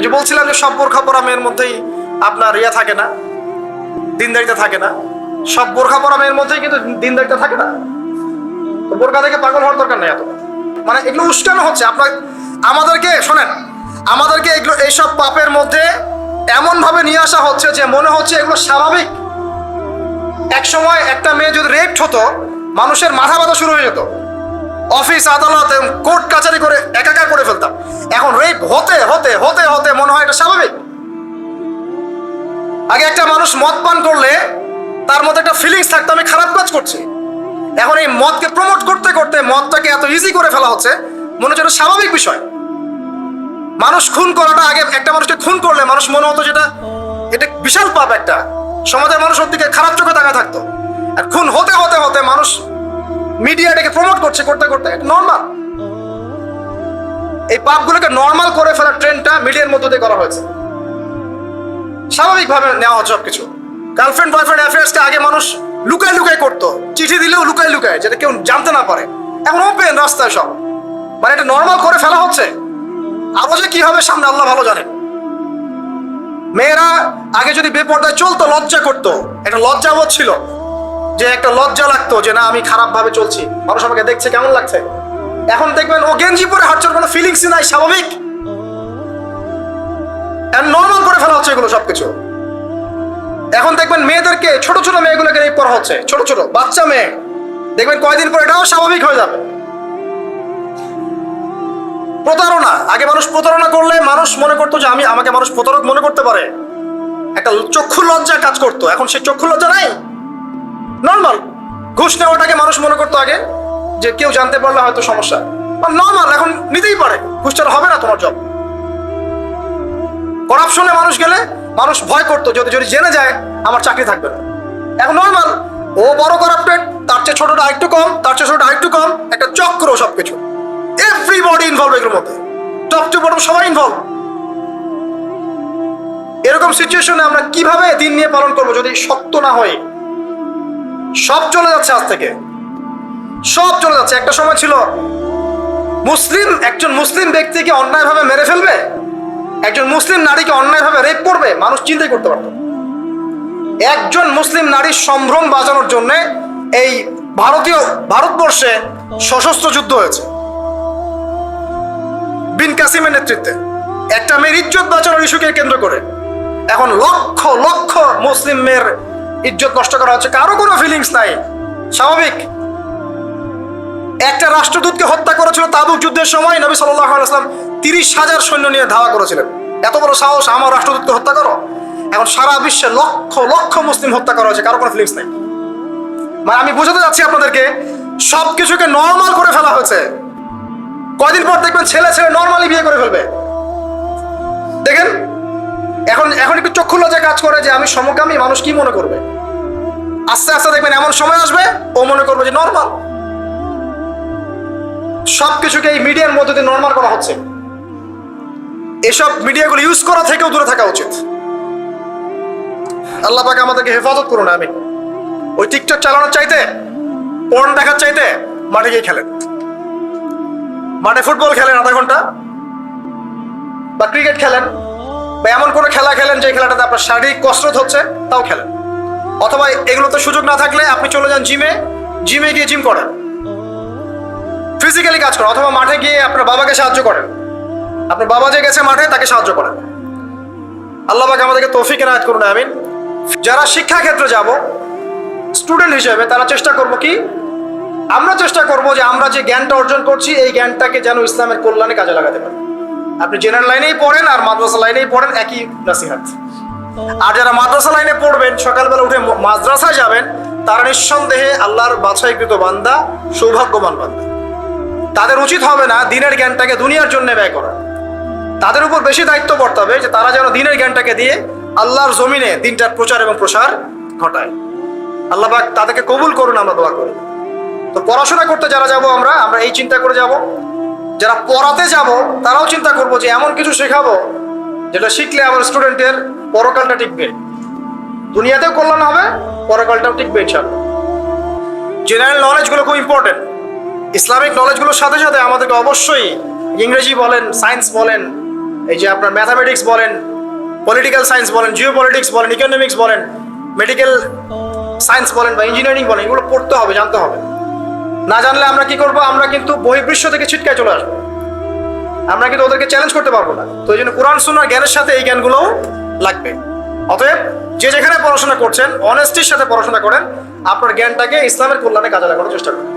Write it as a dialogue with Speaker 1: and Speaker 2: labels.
Speaker 1: ওই যে বলছিলাম যে সব বোরখা পরা মেয়ের মধ্যেই আপনার ইয়ে থাকে না, দিনদারিতে থাকে না। সব বোরখা পরা মেয়ের মধ্যেই কিন্তু দিনদারিতে থাকে না। তো বোরখা থেকে পাগল হওয়ার দরকার নেই এত। মানে এগুলো উস্কানো হচ্ছে, আপনার আমাদেরকে, শোনেন, আমাদেরকে এগুলো, এইসব পাপের মধ্যে এমন ভাবে নিয়ে আসা হচ্ছে যে মনে হচ্ছে এগুলো স্বাভাবিক। এক সময় একটা মেয়ে যদি রেপ হতো, মানুষের মাথা ব্যথা শুরু হয়ে যেত। অফিস, আদালত, কোর্ট, কাচারি করে একাকার করে ফেলতাম। এখন রেপ হতে হতে হতে হতে মনে হয় এটা স্বাভাবিক। আগে একটা মানুষ মদ পান করলে তার মধ্যে একটা ফিলিংস থাকতো, আমি খারাপ কাজ করছি। এখন এই মদকে প্রমোট করতে করতে মদটাকে এত ইজি করে ফেলা হচ্ছে, মনে হচ্ছে স্বাভাবিক বিষয়। মানুষ খুন করাটা আগে একটা মানুষকে খুন করলে মানুষ মনে হতো যেটা, এটা বিশাল পাপ একটা। সমাজের মানুষ ওর দিকে খারাপ চোখে তাকা থাকতো। আর খুন হতে হতে হতে মানুষ মিডিয়া এটাকে প্রমোট করছে করতে করতে নর্মাল এই পাপগুলোকে নর্মাল করে ফেলার ট্রেন্ডটা মিডিয়ার মধ্য দিয়ে করা হয়েছে। স্বাভাবিকভাবে নেওয়া হচ্ছে সবকিছু। গার্লফ্রেন্ড বয়ফ্রেন্ড অ্যাফেয়ার্সকে আগে মানুষ লুকায় লুকায় করতো। চিঠি দিলেও লুকায় লুকায় যেটা কেউ জানতে না পারে। এখন ওপেন রাস্তায় সব। মানে এটা নর্মাল করে ফেলা হচ্ছে। আরও যে কি হবে সামনে আল্লাহ ভালো জানেন মেয়েরা আগে যদি বেপর্দায় চলতো, লজ্জা করতো। একটা লজ্জাবোধ ছিল। যে একটা লজ্জা লাগতো যে না, আমি খারাপ ভাবে চলছি। মানুষ আমাকে দেখছে, কেমন লাগছে? এখন দেখবেন ও গেঞ্জি পরে হাঁটছোর কোনো ফিলিংসই নাই, স্বাভাবিক। নর্মাল করে ফেলা হচ্ছে এগুলো সবকিছু। এখন দেখবেন মেয়েদেরকে, ছোট ছোট মেয়েগুলোকে রেপ করা হচ্ছে, ছোট ছোট, বাচ্চা মেয়ে। দেখবেন কয়দিন পর এটাও স্বাভাবিক হয়ে যাবে। প্রতারণা, আগে মানুষ প্রতারণা করলে মানুষ মনে করতো যে আমি, আমাকে মানুষ প্রতারক মনে করতে পারে। একটা চক্ষু লজ্জা কাজ করতো, এখন সে চক্ষু লজ্জা নাই। নর্মাল। ঘুষ নেওয়াটাকে মানুষ মনে করতো আগে, যে কেউ জানতে পারলে হয়তো সমস্যা। নর্মাল, এখন নিতেই পারে। ঘুষ ছাড়া হবে না তোমার জব করাপশনে মানুষ গেলে মানুষ ভয় করতো যদি যদি জেনে যায়, আমার চাকরি থাকবে না। এখন নর্মাল, ও বড় করাপ্টেড তার চেয়ে ছোটটা আরেকটু কম, তার চেয়ে ছোটটা আরেকটু কম, একটা চক্র সবকিছু। এভরিবডি ইনভলভ এগুলোর মধ্যে। টপ টু বটম সবাই ইনভলভ এরকম সিচুয়েশনে আমরা কীভাবে দিন নিয়ে পালন করব যদি সত্য না হয় সব চলে যাচ্ছে আজ থেকে। সব চলে যাচ্ছে। একটা সময় ছিল, মুসলিম, একজন মুসলিম ব্যক্তিকে অন্যায়ভাবে মেরে ফেলবে, একজন মুসলিম নারীকে অন্যায়ভাবে রেপ করবে, মানুষ চিন্তাই করতে পারত একজন মুসলিম নারীর সম্ভ্রম বাঁচানোর জন্য এই ভারতীয় ভারতবর্ষে সশস্ত্র যুদ্ধ হয়েছে। বিন কাসিমের নেতৃত্বে। একটা মেয়ের ইজ্জত বাঁচানোর ইস্যুকে কেন্দ্র করে। এখন লক্ষ লক্ষ মুসলিম মেয়ের ইজ্জত নষ্ট করা হচ্ছে। কারও কোনো ফিলিংস নাই। স্বাভাবিক। একটা রাষ্ট্রদূতকে হত্যা করেছিল তাবুক যুদ্ধের সময় নবী সাল্লাম তিরিশ হাজার সৈন্য নিয়ে ধাওয়া করেছিলেন। এত বড় সাহস আমার রাষ্ট্রদূতকে হত্যা করো? এখন সারা বিশ্বে লক্ষ লক্ষ মুসলিম হত্যা করা হয়েছে, কারও কোনো ফিলিংস নেই। মানে আমি বোঝাতে যাচ্ছি আপনাদেরকে, সবকিছুকে নর্মাল করে ফেলা হয়েছে। কয়দিন পর দেখবেন ছেলে ছেলে নর্মালি বিয়ে করে ফেলবে। দেখেন, এখন এখন একটু চক্ষু লজ্জায় কাজ করে যে আমি সমকামী মানুষ কি মনে করবে? আস্তে আস্তে দেখবেন এমন সময় আসবে, ও মনে করবে যে নর্মাল সবকিছুকে এই মিডিয়ার মধ্যে দিয়ে নর্মাল করা হচ্ছে। এসব মিডিয়াগুলো ইউজ করা থেকেও দূরে থাকা উচিত। আল্লাহ পাকে আমাদেরকে হেফাজত করুন আমি ওই টিকটক চালানোর চাইতে পর্ন দেখার চাইতে মাঠে গিয়ে খেলেন। মাঠে ফুটবল খেলেন আধা ঘণ্টা, বা ক্রিকেট খেলেন, বা এমন কোনো খেলা খেলেন যে খেলাটাতে আপনার শারীরিক কসরত হচ্ছে, তাও খেলেন। অথবা এগুলোতে সুযোগ না থাকলে আপনি চলে যান জিমে। জিমে গিয়ে জিম করেন। ফিজিক্যালি কাজ করেন, অথবা মাঠে গিয়ে আপনার বাবাকে সাহায্য করেন। আপনার বাবা যে গেছে মাঠে, তাকে সাহায্য করেন। আল্লাহ পাক আমাদেরকে তৌফিক এনায়ত করুন, আমিন। যারা শিক্ষা ক্ষেত্রে যাব স্টুডেন্ট হিসেবে তারা চেষ্টা করব কি, আমরা চেষ্টা করব যে আমরা যে জ্ঞানটা অর্জন করছি, এই জ্ঞানটাকে যেন ইসলামের কল্যাণে কাজে লাগাতে পারি। আপনি জেনারেল লাইনেই পড়েন আর মাদ্রাসা লাইনেই পড়েন, একই নাসিহাত। আর যারা মাদ্রাসা লাইনে পড়বেন, সকালবেলা উঠে মাদ্রাসায় যাবেন, তারা নিঃসন্দেহে আল্লাহর বাছাইকৃত বান্দা, সৌভাগ্যবান বান্দা। তাদের উচিত হবে না দিনের জ্ঞানটাকে দুনিয়ার জন্য ব্যয় করা। তাদের উপর বেশি দায়িত্ব হবে যে তারা যেন দিনের জ্ঞানটাকে দিয়ে আল্লাহর জমিনে দিনটার প্রচার এবং প্রসার ঘটায়। আল্লাহ পাক তাদেরকে কবুল করুন, আমরা দোয়া করি। তো পড়াশোনা করতে যারা যাব আমরা আমরা এই চিন্তা করে যাব। যারা পড়াতে যাব, তারাও চিন্তা করব যে এমন কিছু শেখাবো যেটা শিখলে আমার স্টুডেন্টের পরকালটা টিকবে। দুনিয়াতেও কল্যাণ হবে, পরকালটাও টিকবে ইনশাআল্লাহ। জেনারেল নলেজগুলো খুব ইম্পর্টেন্ট ইসলামিক নলেজগুলোর সাথে সাথে আমাদেরকে অবশ্যই ইংরেজি বলেন সায়েন্স বলেন, এই যে আপনার ম্যাথামেটিক্স বলেন পলিটিক্যাল সায়েন্স বলেন জিও পলিটিক্স বলেন ইকোনমিক্স বলেন মেডিকেল সায়েন্স বলেন বা ইঞ্জিনিয়ারিং বলেন, এগুলো পড়তে হবে, জানতে হবে। না জানলে আমরা কি করব? আমরা কিন্তু বহির্বিশ্ব থেকে ছিটকায় চলে আসব। আমরা কিন্তু ওদেরকে চ্যালেঞ্জ করতে পারব না। তো এই জন্য কোরআন সুন্নার জ্ঞানের সাথে এই জ্ঞানগুলোও লাগবে অতএব যে যেখানে পড়াশোনা করছেন অনেস্টির সাথে পড়াশোনা করেন, আপনার জ্ঞানটাকে ইসলামের কল্যাণে কাজে লাগানোর চেষ্টা করুন।